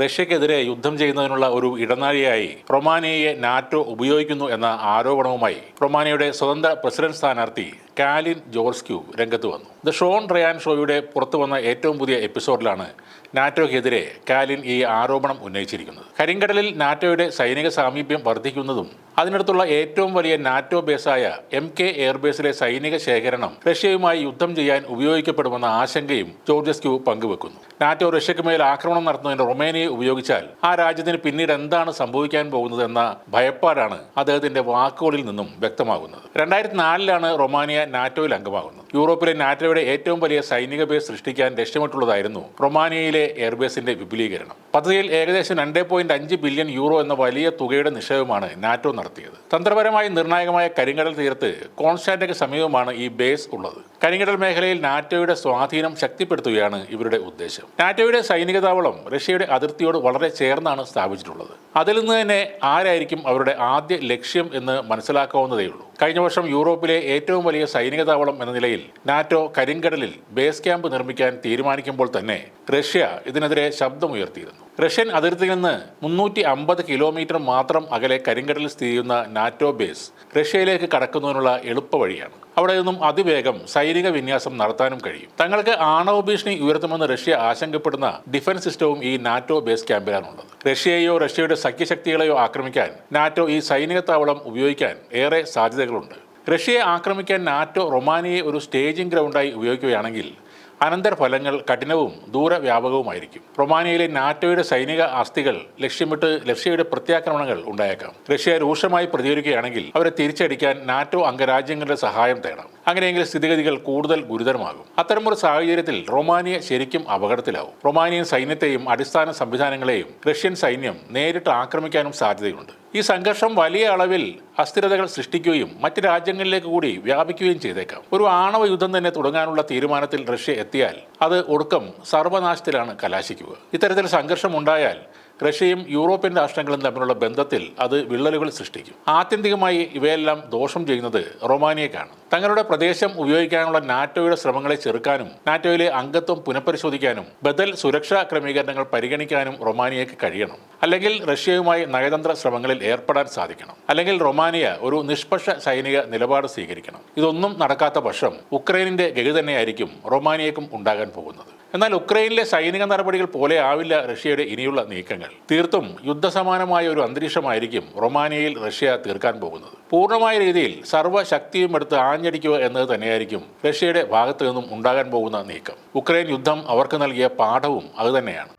റഷ്യക്കെതിരെ യുദ്ധം ചെയ്യുന്നതിനുള്ള ഒരു ഇടനാഴിയായി റൊമാനിയയെ നാറ്റോ ഉപയോഗിക്കുന്നു എന്ന ആരോപണവുമായി റൊമാനിയയുടെ സ്വതന്ത്ര പ്രസിഡന്റ് സ്ഥാനാർത്ഥി കാലിൻ ജോർസ്ക്യൂ രംഗത്ത് വന്നു. ദ ഷോൺ റയാൻ ഷോയുടെ പുറത്തു വന്ന ഏറ്റവും പുതിയ എപ്പിസോഡിലാണ് നാറ്റോയ്ക്കെതിരെ കാലിൻ ഈ ആരോപണം ഉന്നയിച്ചിരിക്കുന്നത്. കരിങ്കടലിൽ നാറ്റോയുടെ സൈനിക സാമീപ്യം വർദ്ധിക്കുന്നതും അതിനടുത്തുള്ള ഏറ്റവും വലിയ നാറ്റോ ബേസായ എം കെ എയർബേസിലെ സൈനിക ശേഖരണം റഷ്യയുമായി യുദ്ധം ചെയ്യാൻ ഉപയോഗിക്കപ്പെടുമെന്ന ആശങ്കയും ജോർജസ്ക്യൂ പങ്കുവെക്കുന്നു. നാറ്റോ റഷ്യക്ക് മേൽ ആക്രമണം നടത്തുന്നതിന് റൊമേനിയയെ ഉപയോഗിച്ചാൽ ആ രാജ്യത്തിന് പിന്നീട് എന്താണ് സംഭവിക്കാൻ പോകുന്നത് എന്ന ഭയപ്പാടാണ് അദ്ദേഹത്തിന്റെ വാക്കുകളിൽ നിന്നും വ്യക്തമാകുന്നത്. രണ്ടായിരത്തി നാലിലാണ് റൊമാനിയ നാറ്റോയിൽ അംഗമാകുന്നത്. യൂറോപ്പിലെ നാറ്റോയുടെ ഏറ്റവും വലിയ സൈനിക ബേസ് സൃഷ്ടിക്കാൻ ലക്ഷ്യമിട്ടുള്ളതായിരുന്നു റൊമാനിയയിലെ എയർബേസിന്റെ വിപുലീകരണം. പദ്ധതിയിൽ ഏകദേശം രണ്ട് പോയിന്റ് അഞ്ച് ബില്യൺ യൂറോ എന്ന വലിയ തുകയുടെ നിക്ഷേപമാണ് നാറ്റോ നടത്തിയത്. തന്ത്രപരമായി നിർണായകമായ കരിങ്കടൽ തീരത്ത് കോൺസ്റ്റാന്റയ്ക്ക് സമീപമാണ് ഈ ബേസ് ഉള്ളത്. കരിങ്കടൽ മേഖലയിൽ നാറ്റോയുടെ സ്വാധീനം ശക്തിപ്പെടുത്തുകയാണ് ഇവരുടെ ഉദ്ദേശം. നാറ്റോയുടെ സൈനിക താവളം റഷ്യയുടെ അതിർത്തിയോട് വളരെ ചേർന്നാണ് സ്ഥാപിച്ചിട്ടുള്ളത്. അതിൽ നിന്ന് തന്നെ ആരായിരിക്കും അവരുടെ ആദ്യ ലക്ഷ്യം എന്ന് മനസ്സിലാക്കാവുന്നതേയുള്ളൂ. കഴിഞ്ഞ വർഷം യൂറോപ്പിലെ ഏറ്റവും വലിയ സൈനിക താവളം എന്ന നിലയിൽ നാറ്റോ കരിങ്കടലിൽ ബേസ് ക്യാമ്പ് നിർമ്മിക്കാൻ തീരുമാനിക്കുമ്പോൾ തന്നെ റഷ്യ ഇതിനെതിരെ ശബ്ദമുയർത്തിയിരുന്നു. റഷ്യൻ അതിർത്തിയിൽ നിന്ന് മുന്നൂറ്റി അമ്പത് കിലോമീറ്റർ മാത്രം അകലെ കരിങ്കടലിൽ സ്ഥിതി ചെയ്യുന്ന നാറ്റോ ബേസ് റഷ്യയിലേക്ക് കടക്കുന്നതിനുള്ള എളുപ്പ വഴിയാണ്. അവിടെ നിന്നും അതിവേഗം സൈനിക വിന്യാസം നടത്താനും കഴിയും. തങ്ങൾക്ക് ആണവ ഭീഷണി ഉയർത്തുമെന്ന് റഷ്യ ആശങ്കപ്പെടുന്ന ഡിഫൻസ് സിസ്റ്റവും ഈ നാറ്റോ ബേസ് ക്യാമ്പിലാണുള്ളത്. റഷ്യയെയോ റഷ്യയുടെ സഖ്യശക്തികളെയോ ആക്രമിക്കാൻ നാറ്റോ ഈ സൈനിക താവളം ഉപയോഗിക്കാൻ ഏറെ സാധ്യതകളുണ്ട്. റഷ്യയെ ആക്രമിക്കാൻ നാറ്റോ റൊമാനിയയെ ഒരു സ്റ്റേജിംഗ് ഗ്രൗണ്ടായി ഉപയോഗിക്കുകയാണെങ്കിൽ അനന്തരഫലങ്ങൾ കഠിനവും ദൂരവ്യാപകവുമായിരിക്കും. റൊമാനിയയിലെ നാറ്റോയുടെ സൈനിക ആസ്തികൾ ലക്ഷ്യമിട്ട് റഷ്യയുടെ പ്രത്യാക്രമണങ്ങൾ ഉണ്ടായേക്കാം. റഷ്യ രൂക്ഷമായി പ്രതികരിക്കുകയാണെങ്കിൽ അവരെ തിരിച്ചടിക്കാൻ നാറ്റോ അംഗരാജ്യങ്ങളുടെ സഹായം തേടാം. അങ്ങനെയെങ്കിൽ സ്ഥിതിഗതികൾ കൂടുതൽ ഗുരുതരമാകും. അത്തരമൊരു സാഹചര്യത്തിൽ റൊമാനിയ ശരിക്കും അപകടത്തിലാവും. റൊമാനിയൻ സൈന്യത്തെയും അടിസ്ഥാന സംവിധാനങ്ങളെയും റഷ്യൻ സൈന്യം നേരിട്ട് ആക്രമിക്കാനും സാധ്യതയുണ്ട്. ഈ സംഘർഷം വലിയ അളവിൽ അസ്ഥിരതകൾ സൃഷ്ടിക്കുകയും മറ്റ് രാജ്യങ്ങളിലേക്ക് കൂടി വ്യാപിക്കുകയും ചെയ്തേക്കാം. ഒരു ആണവ യുദ്ധം തന്നെ തുടങ്ങാനുള്ള തീരുമാനത്തിൽ റഷ്യ എത്തിയാൽ അത് ഒടുക്കം സർവനാശത്തിലാണ് കലാശിക്കുക. ഇത്തരത്തിൽ സംഘർഷം ഉണ്ടായാൽ റഷ്യയും യൂറോപ്യൻ രാഷ്ട്രങ്ങളും തമ്മിലുള്ള ബന്ധത്തിൽ അത് വിള്ളലുകൾ സൃഷ്ടിക്കും. ആത്യന്തികമായി ഇവയെല്ലാം ദോഷം ചെയ്യുന്നത് റൊമാനിയക്കാണ് തങ്ങളുടെ പ്രദേശം ഉപയോഗിക്കാനുള്ള നാറ്റോയുടെ ശ്രമങ്ങളെ ചെറുക്കാനും നാറ്റോയിലെ അംഗത്വം പുനഃപരിശോധിക്കാനും ബദൽ സുരക്ഷാ ക്രമീകരണങ്ങൾ പരിഗണിക്കാനും റൊമാനിയക്ക് കഴിയണം. അല്ലെങ്കിൽ റഷ്യയുമായി നയതന്ത്ര ശ്രമങ്ങളിൽ ഏർപ്പെടാൻ സാധിക്കണം. അല്ലെങ്കിൽ റൊമാനിയ ഒരു നിഷ്പക്ഷ സൈനിക നിലപാട് സ്വീകരിക്കണം. ഇതൊന്നും നടക്കാത്ത പക്ഷം ഉക്രൈനിന്റെ ഗതി തന്നെയായിരിക്കും റൊമാനിയക്കും ഉണ്ടാകാൻ പോകുന്നത്. എന്നാൽ ഉക്രൈനിലെ സൈനിക നടപടികൾ പോലെ ആവില്ല റഷ്യയുടെ ഇനിയുള്ള നീക്കങ്ങൾ. തീർത്തും യുദ്ധസമാനമായ ഒരു അന്തരീക്ഷമായിരിക്കും റൊമാനിയയിൽ റഷ്യ തീർക്കാൻ പോകുന്നത്. പൂർണമായ രീതിയിൽ സർവശക്തിയും എടുത്ത് ആഞ്ഞടിക്കുക എന്നത് തന്നെയായിരിക്കും റഷ്യയുടെ ഭാഗത്തു നിന്നും ഉണ്ടാകാൻ പോകുന്ന നീക്കം. ഉക്രൈൻ യുദ്ധം അവർക്ക് നൽകിയ പാഠവും അതുതന്നെയാണ്